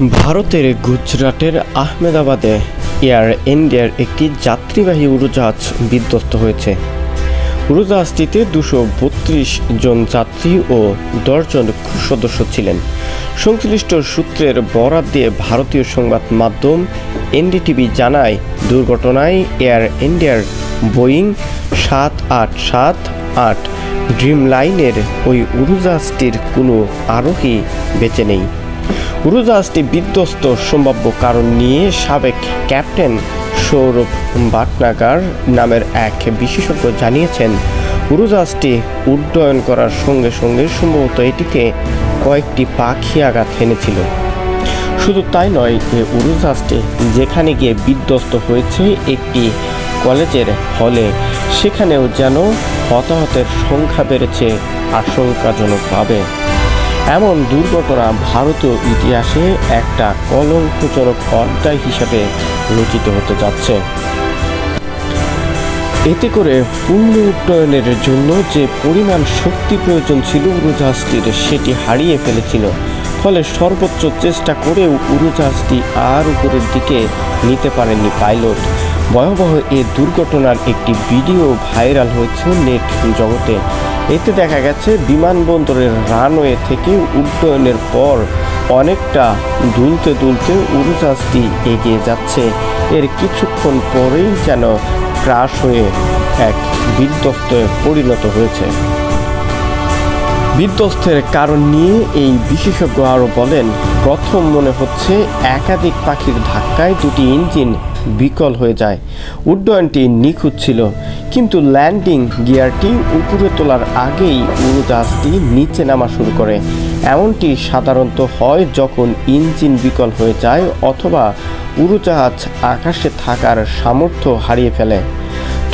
ভারতের গুজরাটের আহমেদাবাদে এয়ার ইন্ডিয়ার একটি যাত্রীবাহী উড়োজাহাজ বিধ্বস্ত হয়েছে। উড়োজাহাজটিতে দুশো বত্রিশ জন যাত্রী ও দশজন সদস্য ছিলেন। সংশ্লিষ্ট সূত্রের বরাত দিয়ে ভারতীয় সংবাদ মাধ্যম এনডিটিভি জানায়, দুর্ঘটনায় এয়ার ইন্ডিয়ার বোয়িং সাত আট সাত আট ড্রিম লাইনের ওই উড়োজাহাজটির কোনো আরোহী বেঁচে নেই। উড়োজাহাজটি বিধ্বস্ত সম্ভাব্য কারণ নিয়ে সাবেক ক্যাপ্টেন সৌরভ বাটনাগার নামের এক বিশেষজ্ঞ জানিয়েছেন উড়োজাহাজটি উড্ডয়ন করার সঙ্গে সঙ্গে সম্ভবত এটিতে কয়েকটি পাখি আঘাত এনেছিল। শুধু তাই নয়, এ উড়োজাহাজটি যেখানে গিয়ে বিধ্বস্ত হয়েছে একটি কলেজের হলে, সেখানেও যেন হতাহতের সংখ্যা বেড়েছে আশঙ্কাজনকভাবে। এমন দুর্ঘটনা ভারতীয় ইতিহাসে একটা কলঙ্কজনক অধ্যায় হিসাবে রচিত হতে যাচ্ছে। এতে করে পূর্ণ উড্ডয়নের জন্য যে পরিমাণ শক্তি প্রয়োজন ছিল উড়োজাহাজটির, সেটি হারিয়ে ফেলেছিল। ফলে সর্বোচ্চ চেষ্টা করেও উড়োজাহাজটি আর উপরের দিকে নিতে পারেননি পাইলট। ভয়াবহ এ দুর্ঘটনার একটি ভিডিও ভাইরাল হয়েছে নেট জগতে। এতে দেখা গেছে, বিমানবন্দরের রানওয়ে থেকে উড্ডয়নের পর অনেকটা দুলতে দুলতে উড়োজাহাজটি এগিয়ে যাচ্ছে। এর কিছুক্ষণ পরেই যেন ক্রাশ হয়ে এক বিধ্বস্তে পরিণত হয়েছে। বিধ্বস্তের কারণ নিয়ে এই বিশেষজ্ঞ আরও বলেন, প্রথম মনে হচ্ছে একাধিক পাখির ধাক্কায় দুটি ইঞ্জিন বিকল হয়ে যায়। উড্ডয়নটি নিখুঁত ছিল, কিন্তু ল্যান্ডিং গিয়ারটি উপরে তোলার আগেই উড়োজাহাজটি নিচে নামা শুরু করে। এমনটি সাধারণত হয় যখন ইঞ্জিন বিকল হয়ে যায় অথবা উড়োজাহাজ আকাশে থাকার সামর্থ্য হারিয়ে ফেলে।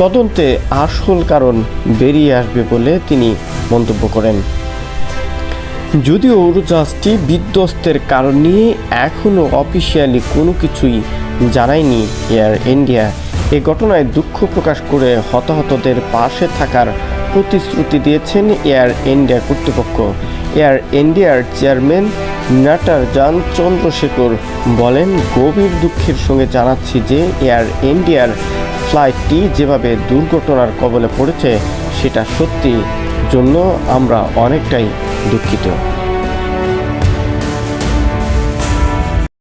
তদন্তে আসল কারণ বেরিয়ে আসবে বলে তিনি মন্তব্য করেন। যদিও উড়োজাহাজটি বিধ্বস্তের কারণ নিয়ে এখনও অফিসিয়ালি কোনো কিছুই জানায়নি এয়ার ইন্ডিয়া। এ ঘটনায় দুঃখ প্রকাশ করে হতাহতদের পাশে থাকার প্রতিশ্রুতি দিয়েছেন এয়ার ইন্ডিয়া কর্তৃপক্ষ। এয়ার ইন্ডিয়ার চেয়ারম্যান নাটারজান চন্দ্রশেখর বলেন, গভীর দুঃখের সঙ্গে জানাচ্ছি যে এয়ার ইন্ডিয়ার ফ্লাইটটি যেভাবে দুর্ঘটনার কবলে পড়েছে, সেটা সত্যি। জন্য আমরা অনেকটাই দুঃখিত।